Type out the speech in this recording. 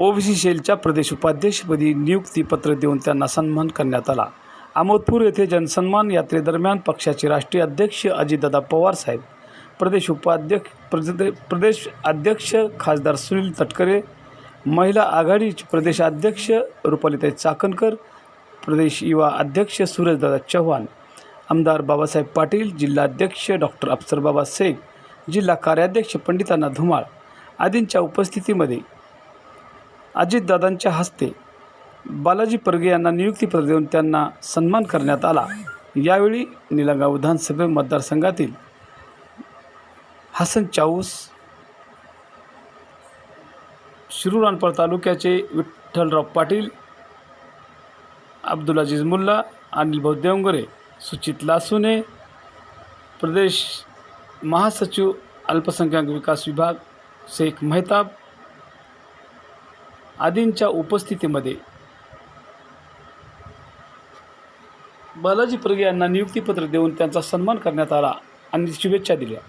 OBC सेलच्या प्रदेश उपाध्यक्षपदी नियुक्तीपत्र देऊन त्यांना सन्मान करण्यात आला. आमोदपूर येथे जनसन्मान यात्रेदरम्यान पक्षाचे राष्ट्रीय अध्यक्ष अजितदादा पवार साहेब प्रदेश उपाध्यक्ष प्रदे प्रदेश अध्यक्ष खासदार सुनील तटकरे महिला आघाडीचे प्रदेशाध्यक्ष रुपालिताई चाकणकर प्रदेश युवा अध्यक्ष सूरजदादा चव्हाण आमदार बाबासाहेब पाटील जिल्हाध्यक्ष डॉक्टर अफसरबाबा शेख जिल्हा कार्याध्यक्ष पंडितांना धुमाळ आदींच्या उपस्थितीमध्ये अजितदादांच्या हस्ते बालाजी परगे यांना नियुक्तीपत्र देऊन त्यांना सन्मान करण्यात आला. यावेळी निलंगा विधानसभा मतदारसंघातील हसन चाऊस शिरूरानपर तालुक्याचे विठ्ठलराव पाटील अब्दुल अजीज मुल्ला अनिल भाऊ देवंगरे सुचित लासुने प्रदेश महासचिव अल्पसंख्याक विकास विभाग शेख मेहताब आदींच्या उपस्थितीमध्ये बालाजी प्रगे यांना नियुक्तीपत्र देऊन त्यांचा सन्मान करण्यात आला आणि शुभेच्छा दिल्या.